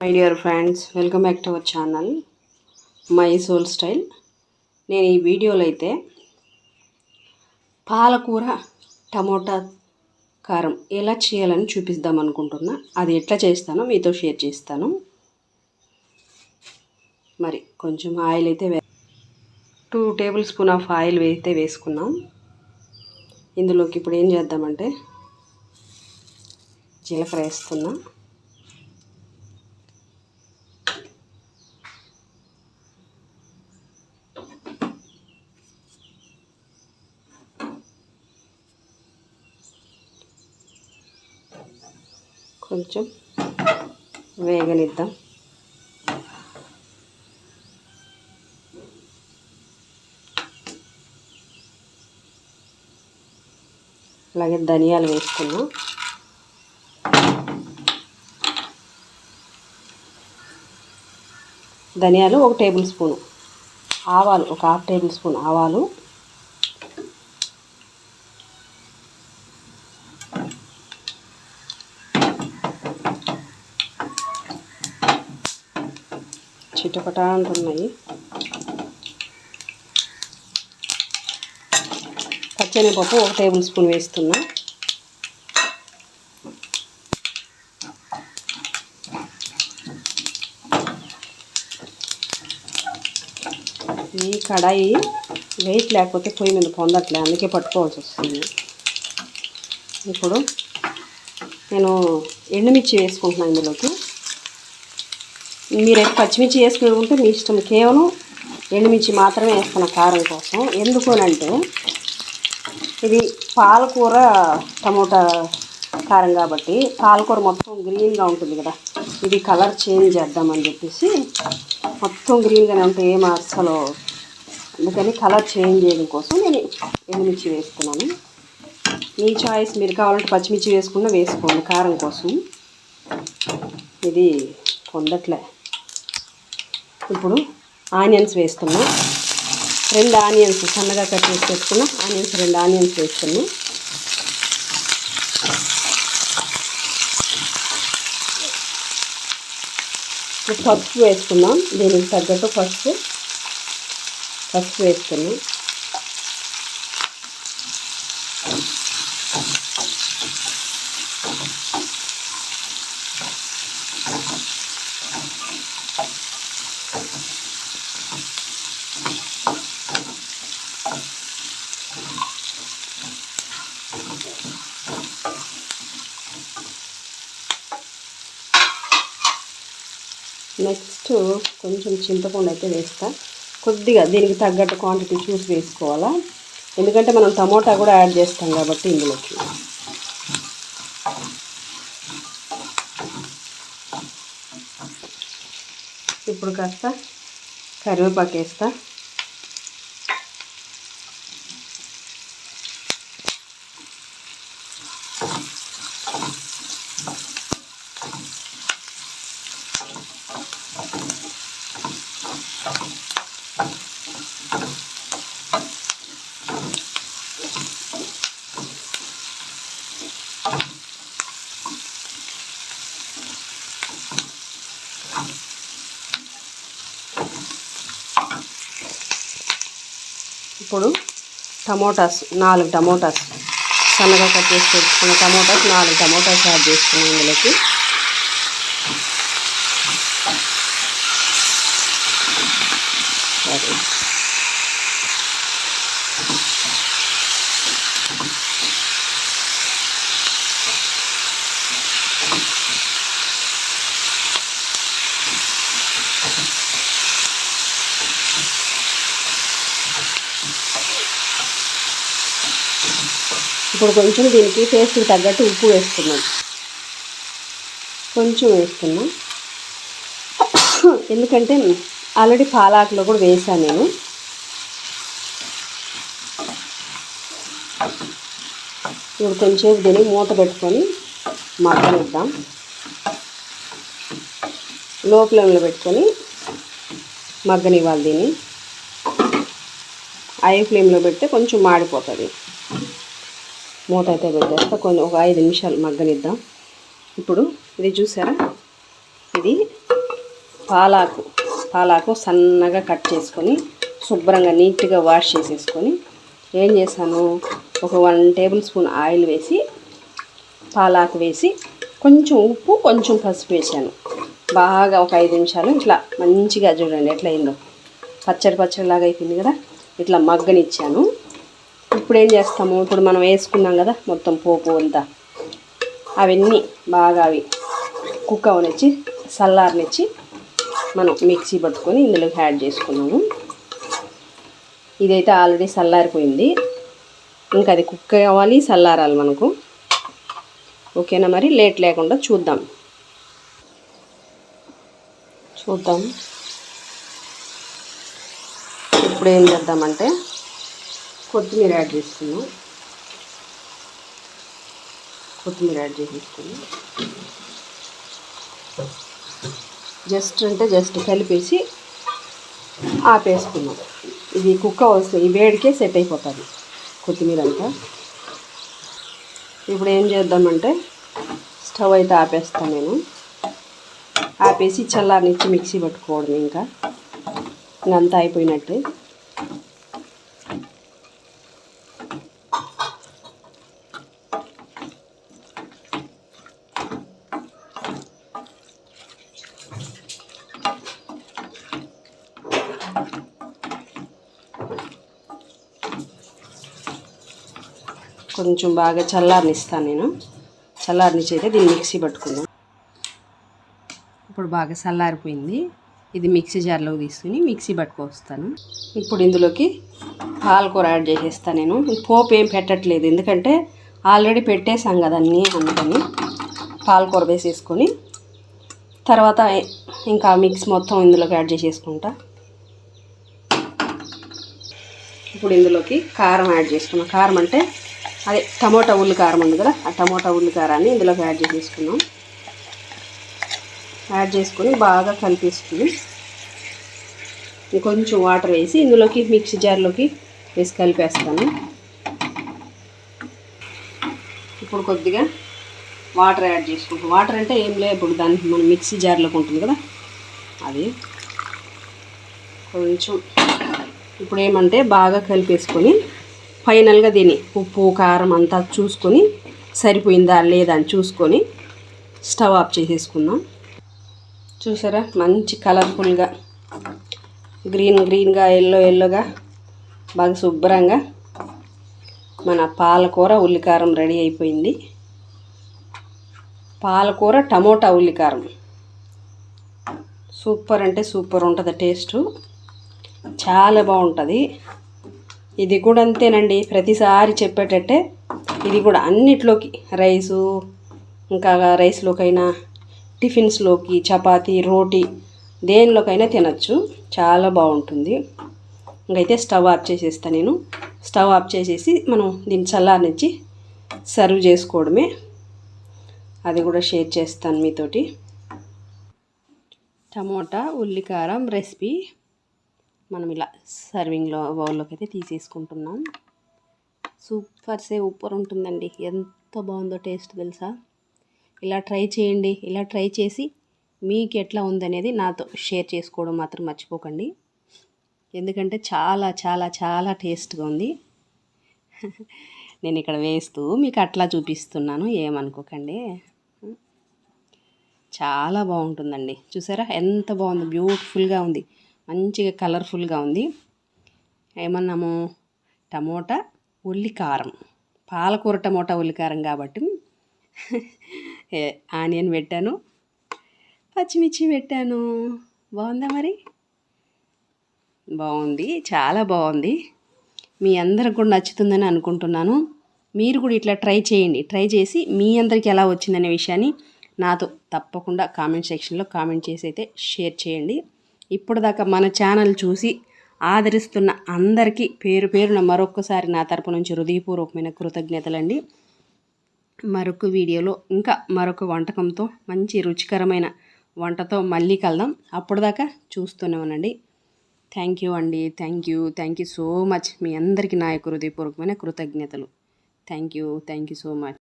My dear friends welcome back to our channel my soul style నేను ఈ వీడియోలో అయితే పాలకూర టమోటా కారం ఎలా చేయాలని చూపిద్దాం అనుకుంటున్నా. అది ఎట్లా చేస్తానో మీతో షేర్ చేస్తాను. మరి కొంచెం ఆయిల్ అయితే వే two tablespoon of oil అయితే వేసుకున్నాం. ఇందులోకి ఇప్పుడు ఏం చేద్దామంటే జీలకర్ర వేస్తున్నాను కొంచెం వేగనిద్దాం. అలాగే ధనియాలు వేసుకున్నాం ధనియాలు ఒక టేబుల్ స్పూను. ఆవాలు ఒక హాఫ్ టేబుల్ స్పూన్ ఆవాలు. చిటపటా అంటున్నాయి. పచ్చనిపప్పు ఒక టేబుల్ స్పూన్ వేస్తున్నా. ఈ కడాయి వెయిట్ లేకపోతే పొయ్యి మీద పొందట్లే అందుకే పట్టుకోవాల్సి వస్తుంది. ఇప్పుడు నేను ఎండుమిర్చి వేసుకుంటున్నాను ఇందులోకి. మీరు పచ్చిమిర్చి వేసుకుంటే మీ ఇష్టం. కేవలం ఎండుమిర్చి మాత్రమే వేసుకున్న కారం కోసం. ఎందుకునంటే ఇది పాలకూర టమోటా కారం కాబట్టి పాలకూర మొత్తం గ్రీన్గా ఉంటుంది కదా. ఇది కలర్ చేంజ్ చేద్దామని చెప్పేసి మొత్తం గ్రీన్గానే ఉంటే ఏం అసలు అందుకని కలర్ చేంజ్ చేయడం కోసం నేను ఎండుమిర్చి వేసుకున్నాను మీ చాయిస్ మీరు కావాలంటే పచ్చిమిర్చి వేసుకున్నా వేసుకోండి కారం కోసం. ఇది పొందట్లే. ఇప్పుడు ఆనియన్స్ వేస్తున్నాం. రెండు ఆనియన్స్ సన్నగా కట్ చేసి పెట్టుకున్నాం ఆనియన్స్ రెండు ఆనియన్స్ వేస్తున్నాం. పసుపు వేసుకున్నాం దీనికి తగ్గట్టు పసుపు పసుపు వేస్తున్నాం. ఫస్ట్ కొంచెం చింతపండు అయితే వేస్తా. కొద్దిగా దీనికి తగ్గట్టు క్వాంటిటీ చూసి వేసుకోవాలా. ఎందుకంటే మనం టమోటా కూడా యాడ్ చేస్తాం కాబట్టి ఇందులోకి. ఇప్పుడు కాస్త కరివేపాకు వేస్తా. ఇప్పుడు టమోటాస్ నాలుగు టమోటాస్. సన్నగా కట్ చేసి పెట్టుకున్న టమోటాస్ నాలుగు టమోటాస్ యాడ్ చేసుకున్నాం ఇందులోకి. ఇప్పుడు కొంచెం దీనికి టేస్ట్కి తగ్గట్టు ఉప్పు వేసుకున్నాం కొంచెం వేసుకున్నాం ఎందుకంటే ఆల్రెడీ పాలాకులో కూడా వేసాను నేను. ఇప్పుడు కొంచెం దీన్ని మూత పెట్టుకొని మగ్గనిద్దాం. లో ఫ్లేమ్లో పెట్టుకొని మగ్గనివ్వాలి దీన్ని. హై ఫ్లేమ్లో పెడితే కొంచెం మాడిపోతుంది. మూత అయితే పెట్టేస్తా. కొన్ని ఒక ఐదు నిమిషాలు మగ్గనిద్దాం. ఇప్పుడు ఇది చూసారా? ఇది పాలాకు పాలాకు సన్నగా కట్ చేసుకొని శుభ్రంగా నీట్గా వాష్ చేసేసుకొని ఏం చేశాను ఒక వన్ టేబుల్ స్పూన్ ఆయిల్ వేసి పాలాకు వేసి కొంచెం ఉప్పు కొంచెం పసుపు వేసాను. బాగా ఒక ఐదు నిమిషాలు ఇట్లా మంచిగా చూడండి ఎట్లా అయిందో పచ్చడి పచ్చడి లాగా అయిపోయింది కదా? ఇట్లా మగ్గనిచ్చాను. ఇప్పుడు ఏం చేస్తాము? ఇప్పుడు మనం వేసుకున్నాం కదా మొత్తం పోపు అంతా. అవన్నీ బాగా అవి కుక్ అవనిచ్చి చల్లారనిచ్చి మనం మిక్సీ పట్టుకొని ఇందులోకి యాడ్ చేసుకున్నాము. ఇదైతే ఆల్రెడీ చల్లారిపోయింది ఇంకా అది కుక్ అవ్వాలి చల్లారాలి మనకు. ఓకేనా మరి? లేట్ లేకుండా చూద్దాం. చూద్దాం. ఇప్పుడు ఏం చేద్దామంటే కొత్తిమీర యాడ్ చేసుకున్నాం కొత్తిమీర యాడ్ చేసేసుకున్నాం జస్ట్ అంటే జస్ట్ కలిపేసి ఆపేసుకున్నాం. ఇది కుక్క వస్తుంది ఈ వేడికే సెట్ అయిపోతుంది కొత్తిమీర అంతా. ఇప్పుడు ఏం చేద్దామంటే స్టవ్ అయితే ఆపేస్తాను నేను. ఆపేసి చల్లారనిచ్చి మిక్సీ పట్టుకోవడం ఇంకా. ఇంకంతా అయిపోయినట్టే. కొంచెం బాగా చల్లారనిస్తాను నేను. చల్లారనిచ్చి అయితే దీన్ని మిక్సీ పట్టుకుందాం. ఇప్పుడు బాగా చల్లారిపోయింది. ఇది మిక్సీ జార్లోకి తీసుకుని మిక్సీ పట్టుకొస్తాను. ఇప్పుడు ఇందులోకి పాలకూర యాడ్ చేసేస్తాను నేను. పోపు ఏం పెట్టట్లేదు. ఎందుకంటే ఆల్రెడీ పెట్టేసాం కదా అన్నీ అందుకని పాలకూర వేసేసుకొని తర్వాత ఇంకా మిక్స్ మొత్తం ఇందులోకి యాడ్ చేసేసుకుంటా. ఇప్పుడు ఇందులోకి కారం యాడ్ చేసుకున్నాం. కారం అంటే అదే టమోటా ఉల్లి కారం ఉంది కదా ఆ టమోటా ఉల్లి కారాన్ని ఇందులోకి యాడ్ చేసేసుకున్నాం. యాడ్ చేసుకొని బాగా కలిపేసుకుని కొంచెం వాటర్ వేసి ఇందులోకి మిక్సీ జార్లోకి వేసి కలిపేస్తాను. ఇప్పుడు కొద్దిగా వాటర్ యాడ్ చేసుకుంటాం. వాటర్ అంటే ఏం లేదు ఇప్పుడు దానికి మన మిక్సీ జార్లోకి ఉంటుంది కదా అది కొంచెం ఇప్పుడు ఏమంటే బాగా కలిపేసుకొని ఫైనల్గా దీన్ని ఉప్పు కారం అంతా చూసుకొని సరిపోయిందా లేదా అని చూసుకొని స్టవ్ ఆఫ్ చేసేసుకుందాం. చూసారా? మంచి కలర్ఫుల్గా గ్రీన్ గ్రీన్గా ఎల్లో ఎల్లోగా బాగా శుభ్రంగా మన పాలకూర ఉల్లికారం రెడీ అయిపోయింది. పాలకూర టమోటా ఉల్లికారం. సూపర్ అంటే సూపర్ ఉంటుంది టేస్టు. చాలా బాగుంటుంది. ఇది కూడా అంతేనండి. ప్రతిసారి చెప్పేటట్టే ఇది కూడా అన్నిట్లోకి రైసు ఇంకా రైస్లోకైనా టిఫిన్స్లోకి చపాతి రోటీ దేనిలోకైనా తినచ్చు. చాలా బాగుంటుంది. ఇంకైతే స్టవ్ ఆఫ్ చేసేస్తా నేను. స్టవ్ ఆఫ్ చేసేసి మనం దీన్ని చల్లారనిచ్చి సర్వ్ చేసుకోవడమే. అది కూడా షేర్ చేస్తాను మీతోటి. టమోటా ఉల్లికారం రెసిపీ. మనం ఇలా సర్వింగ్లో బౌల్లోకి అయితే తీసేసుకుంటున్నాం. సూపర్ సే ఉప్పర్ ఉంటుందండి. ఎంత బాగుందో టేస్ట్ తెలుసా? ఇలా ట్రై చేయండి. ఇలా ట్రై చేసి మీకు ఎట్లా ఉందనేది నాతో షేర్ చేసుకోవడం మాత్రం మర్చిపోకండి. ఎందుకంటే చాలా చాలా చాలా టేస్ట్గా ఉంది. నేను ఇక్కడ వేస్తూ మీకు అట్లా చూపిస్తున్నాను. ఏమనుకోకండి. చాలా బాగుంటుందండి. చూసారా? ఎంత బాగుంది బ్యూటిఫుల్గా ఉంది. మంచిగా కలర్ఫుల్గా ఉంది. ఏమన్నాము? టమోటా ఉల్లికారం. పాలకూర టమోటా ఉల్లికారం కాబట్టి ఆనియన్ పెట్టాను. పచ్చిమిర్చి పెట్టాను. బాగుందా మరి? బాగుంది. చాలా బాగుంది. మీ అందరికి కూడా నచ్చుతుందని అనుకుంటున్నాను. మీరు కూడా ఇట్లా ట్రై చేయండి. ట్రై చేసి మీ అందరికి ఎలా వచ్చిందనే విషయాన్ని నాతో తప్పకుండా కామెంట్ సెక్షన్లో కామెంట్ చేసి అయితే షేర్ చేయండి. ఇప్పుడు దాకా మన ఛానల్ చూసి ఆదరిస్తున్న అందరికీ పేరు పేరున మరొక్కసారి నా తరపు నుంచి హృదయపూర్వకమైన కృతజ్ఞతలండి. మరొక వీడియోలో ఇంకా మరొక వంటకంతో మంచి రుచికరమైన వంటతో మళ్ళీ కలదాం అప్పటిదాకా చూస్తూనే ఉండండి. థ్యాంక్ యూ అండి. Thank you thank you so much మీ అందరికీ నా యొక్క హృదయపూర్వకమైన కృతజ్ఞతలు. Thank you thank you so much